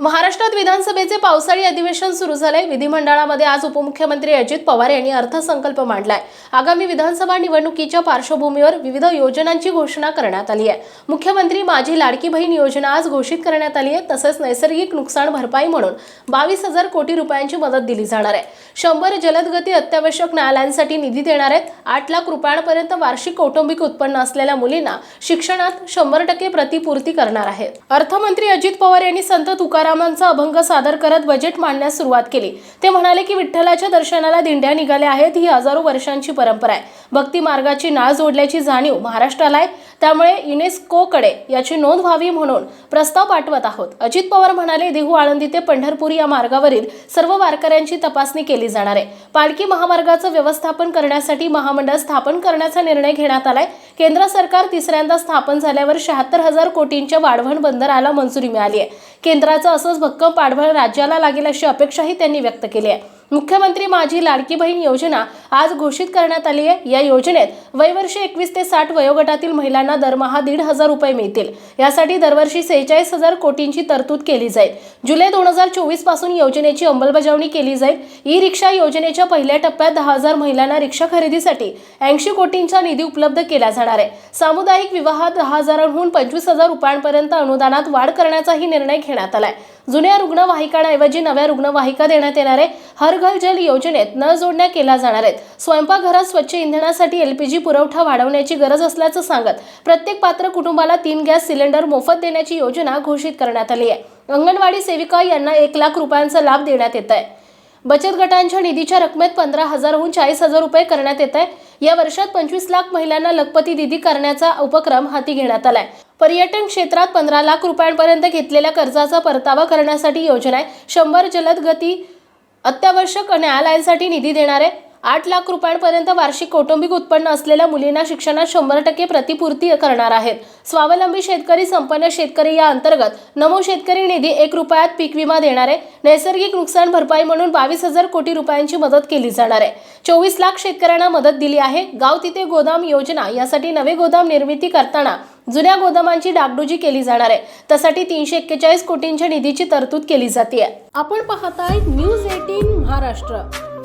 महाराष्ट्रात विधानसभेचे पावसाळी अधिवेशन सुरू झाले विधिमंडळामध्ये आज उपमुख्यमंत्री अजित पवार यांनी अर्थसंकल्प मांडलाय. आगामी विधानसभा निवडणुकीच्या पार्श्वभूमीवर विविध योजनांची घोषणा करण्यात आली आहे. मुख्यमंत्री माझी लाडकी बहीण योजना आज घोषित करण्यात आली आहे. तसंच नैसर्गिक नुकसान भरपाई म्हणून बावीस हजार कोटी रुपयांची मदत दिली जाणार आहे. शंभर जलदगती अत्यावश्यक न्यायालयांसाठी निधी देणार आहेत. आठ लाख रुपयांपर्यंत वार्षिक कौटुंबिक उत्पन्न असलेल्या मुलींना शिक्षणात शंभर टक्के प्रतिपूर्ती करणार आहेत. अर्थमंत्री अजित पवार यांनी संत तुकारामांचा अभंग सादर करत बजेट मांडण्यास सुरुवात केली. ते म्हणाले की विठ्ठलाच्या दर्शनाला दिंड्या निघाल्या आहेत ही हजारो वर्षांची परंपरा आहे. भक्ती मार्गाची नाळ जोडल्याची जाणीव महाराष्ट्राला आहे. त्यामुळे युनेस्कोकडे याची नोंद व्हावी म्हणून प्रस्ताव पाठवत आहोत. अजित पवार म्हणाले देहू आळंदी ते पंढरपूर या मार्गावरील सर्व वारकऱ्यांची तपासणी केली जाणार आहे. पालखी महामार्गाचं व्यवस्थापन करण्यासाठी महामंडळ स्थापन करण्याचा निर्णय घेण्यात आलाय. केंद्र सरकार तिसऱ्यांदा स्थापन झाल्यावर शहात्तर हजार कोटींच्या वाढवण बंदराला मंजुरी मिळाली आहे. केंद्राचं असंच भक्कम पाठबळ राज्याला लागेल अशी अपेक्षाही त्यांनी व्यक्त केली आहे. मुख्यमंत्री माझी लाडकी बहीण योजना आज घोषित करण्यात आली आहे. या योजनेत वयवर्ष एकवीस ते साठ वयोगटातील महिलांना दरमहा दीड हजार रुपये मिळतील. यासाठी दरवर्षी सेहेचाळीस हजार कोटींची तरतूद केली जाईल. जुलै दोन हजार चोवीसपासून योजनेची अंमलबजावणी केली जाईल. ई रिक्षा योजनेच्या पहिल्या टप्प्यात दहा हजार महिलांना रिक्षा खरेदीसाठी ऐंशी कोटींचा निधी उपलब्ध केला जाणार आहे. सामुदायिक विवाहात दहा हजारांहून पंचवीस हजार रुपयांपर्यंत अनुदानात वाढ करण्याचाही निर्णय घेण्यात आलाय. जुन्या रुग्णवाहिकांऐवजी नव्या रुग्णवाहिका देण्यात येणार आहे हर घर जल योजनेत नळ जोडण्या केल्या जाणार आहेत. स्वयंपाकघरात स्वच्छ इंधनासाठी एलपीजी पुरवठा वाढवण्याची गरज असल्याचं सांगत प्रत्येक पात्र कुटुंबाला तीन गॅस सिलेंडर मोफत देण्याची योजना घोषित करण्यात आली आहे. अंगणवाडी सेविका यांना एक लाख रुपयांचा लाभ देण्यात येत आहे. बचत गटांच्या निधीच्या रकमेत पंधरा हजारहून चाळीस हजार रुपये करण्यात येत आहे. या वर्षात पंचवीस लाख महिलांना लखपती दिदी करण्याचा उपक्रम हाती घेण्यात आलाय. पर्यटन क्षेत्रात पंधरा लाख रुपयांपर्यंत घेतलेल्या कर्जाचा परतावा करण्यासाठी योजना आहे. शंभर जलद गती अत्यावश्यक न्यायालयांसाठी निधी देणार आहे. आठ लाख रुपयांपर्यंत वार्षिक कौटुंबिक उत्पन्न असलेल्या मुलींना शिक्षणात शंभर टक्के प्रतिपूर्ती करणार आहेत. स्वावलंबी शेतकरी संपन्न शेतकरी या अंतर्गत नमो शेतकरी निधी एक रुपयात पीक विमा देणार आहे नैसर्गिक नुकसान भरपाई म्हणून बावीस हजार कोटी रुपयांची मदत केली जाणार आहे. चोवीस लाख शेतकऱ्यांना मदत दिली आहे. गाव तिथे गोदाम योजना यासाठी नवे गोदाम निर्मिती करताना जुन्या गोदामांची डागडुजी केली जाणार आहे. त्यासाठी तीनशे एक्केचाळीस कोटींच्या निधीची तरतूद केली जाते आपण पाहताय न्यूज एटीन महाराष्ट्र.